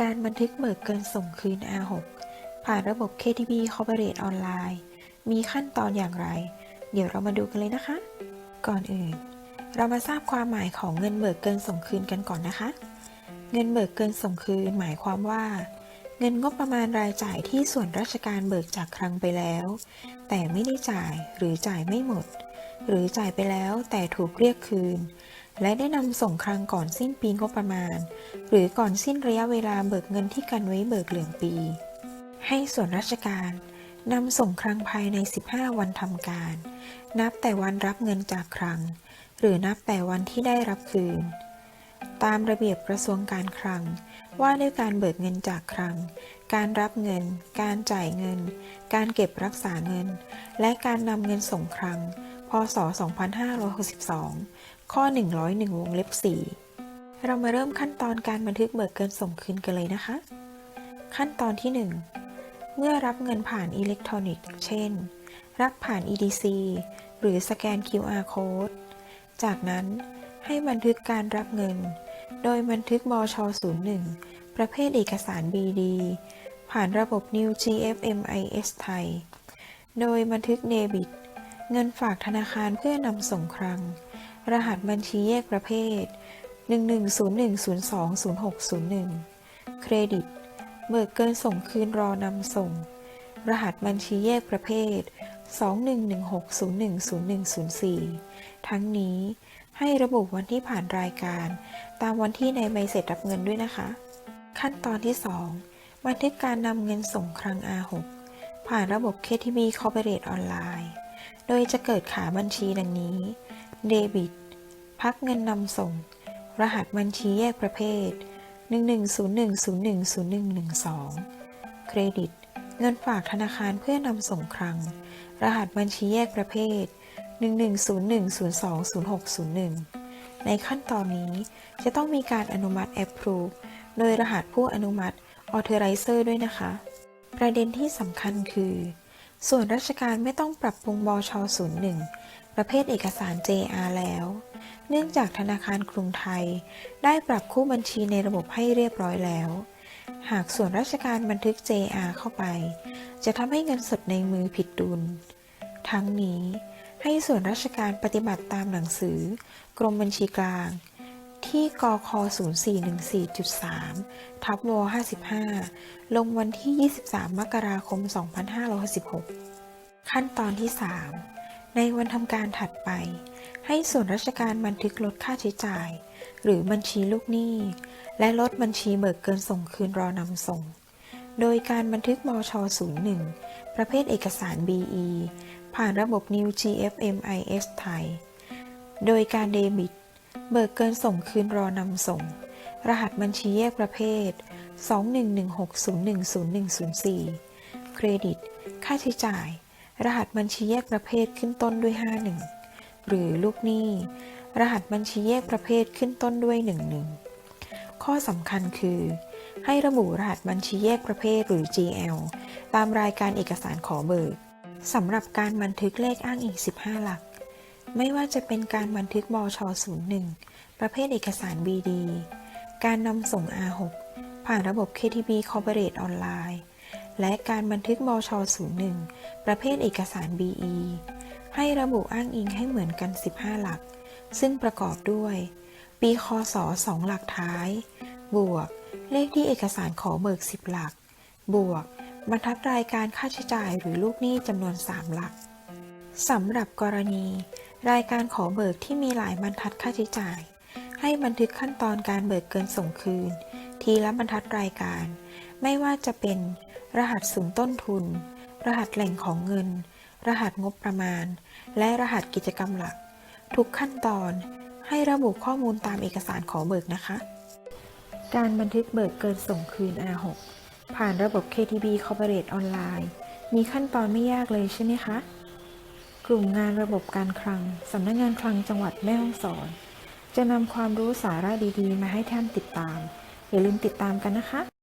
การบันทึกเบิกเกินส่งคืน R6 ผ่านระบบ KTB Corporate ออนไลน์มีขั้นตอนอย่างไร เดี๋ยวเรามาดูกันเลยนะคะ ก่อนอื่น เรามาทราบความหมายของเงินเบิกเกินส่งคืนกันก่อนนะคะ เงินเบิกเกินส่งคืนหมายความว่า เงินงบประมาณรายจ่ายที่ส่วนราชการเบิกจากคลังไปแล้ว แต่ไม่ได้จ่ายหรือจ่ายไม่หมด หรือจ่ายไปแล้วแต่ถูกเรียกคืน และได้นำส่งคลังก่อนสิ้นปีงบประมาณ หรือก่อนสิ้นระยะเวลาเบิกเงินที่กันไว้เบิกเหลืองปี ให้ส่วนราชการนำส่งคลังภายใน 15 วันทำการ นับแต่วันรับเงินจากคลังหรือนับแต่วันที่ได้รับคืน ตามระเบียบกระทรวงการคลัง ว่าด้วยการเบิกเงินจากคลัง การรับเงิน การจ่ายเงิน การเก็บรักษาเงิน และการนำเงินส่งคลัง ศ 2562 ข้อ 101 วงเล็บ 4 เรามาเริ่มขั้นตอนการบันทึกเบิกเกินส่งคืนกันเลยนะคะ ขั้นตอนที่ 1 เมื่อรับเงินผ่านอิเล็กทรอนิกส์ เช่น รับผ่าน EDC หรือสแกน QR code จากนั้นให้บันทึกการรับเงิน โดยบันทึกบช 01 ประเภทเอกสาร BD ผ่านระบบ New GFMIS ไทย โดยบันทึกเดบิต เงินฝากธนาคารเพื่อนำส่งครังรหัสบัญชีแยกประเภท 1101020601 เครดิต เบิกเกินส่งคืนรอนำส่ง รหัสบัญชีแยกประเภท 2116010104 ทั้งนี้ให้ระบุวันที่ผ่านรายการ ตามวันที่ในใบเสร็จรับเงินด้วยนะคะ ขั้นตอนที่ 2 บันทึกการนำเงินส่งครั้ง R6 ผ่านระบบ KTB Corporate ออนไลน์ ดยจะเกิดขาบัญชีดังนี้ เดบิต พักเงินนำส่ง รหัสบัญชีแยกประเภท 1101010112เครดิต เงินฝากธนาคารเพื่อนำส่งครังรหัสบัญชีแยกประเภท 1101020601 ในขั้นตอนนี้จะต้องมีการอนุมัติ Approve โดยรหัสผู้อนุมัติ Authorizer ด้วยนะคะ ประเด็นที่สำคัญคือ ส่วนราชการไม่ต้องปรับปรุงบช01 ประเภทเอกสาร JR แล้ว เนื่องจากธนาคารกรุงไทย ได้ปรับคู่บัญชีในระบบให้เรียบร้อยแล้ว หากส่วนราชการบันทึก JR เข้าไป จะทำให้เงินสดในมือผิดดุล ทั้งนี้ให้ส่วนราชการปฏิบัติตามหนังสือกรมบัญชีกลาง ที่กค0414.3 ทับว55 ลงวันที่ 23 มกราคม 2516ขั้นตอนที่ 3 ในวันทำการถัดไป ให้ส่วนราชการบันทึกลดค่าใช้จ่าย หรือบัญชีลูกหนี้ และลดบัญชีเบิกเกินส่งคืนรอนำส่ง โดยการบันทึกบช01 ประเภทเอกสาร BE ผ่านระบบ New GFMIS ไทย โดยการเดบิต เบิกเกินส่งคืนรอนำส่ง รหัสบัญชีแยกประเภท 2116010104 เครดิต ค่าใช้จ่าย รหัสบัญชีแยกประเภทขึ้นต้นด้วย 51 หรือลูกหนี้ รหัสบัญชีแยกประเภทขึ้นต้นด้วย 11 ข้อสำคัญคือ ให้ระบุรหัสบัญชีแยกประเภทหรือ GL ตามรายการเอกสารขอเบิกสำหรับการบันทึกเลขอ้างอิง 15 หลัก ไม่ว่าจะเป็นการบันทึกบช01 ประเภทเอกสาร BD การนำส่ง R6 ผ่านระบบ KTB Corporate ออนไลน์และการบันทึกบช01 ประเภทเอกสาร BE ให้ระบุอ้างอิงให้เหมือนกัน 15 หลัก ซึ่งประกอบด้วย ปีคศ2หลักท้าย บวก เลขที่เอกสารขอเบิก 10 หลัก บวกบรรทัดรายการค่าใช้จ่ายหรือลูกหนี้จำนวน 3 หลักสำหรับกรณี รายการขอเบิกที่มีหลายบรรทัดค่าใช้จ่าย ให้บันทึกขั้นตอนการเบิกเกินส่งคืน ทีละบรรทัดรายการ ไม่ว่าจะเป็น รหัสสูงต้นทุน รหัสแหล่งของเงิน รหัสงบประมาณ และรหัสกิจกรรมหลัก ทุกขั้นตอนให้ระบุข้อมูลตามเอกสารขอเบิกนะคะ การบันทึกเบิกเกินส่งคืน R6 ผ่านระบบ KTB Corporate ออนไลน์มีขั้นตอนไม่ยากเลยใช่ไหมคะ ลุ่มงานระบบการคลัง สำนักงงานคลังจังหวัดแม่ฮ่องสอน จะนำความรู้สาระดีๆ มาให้ท่านติดตาม อย่าลืมติดตามกันนะคะ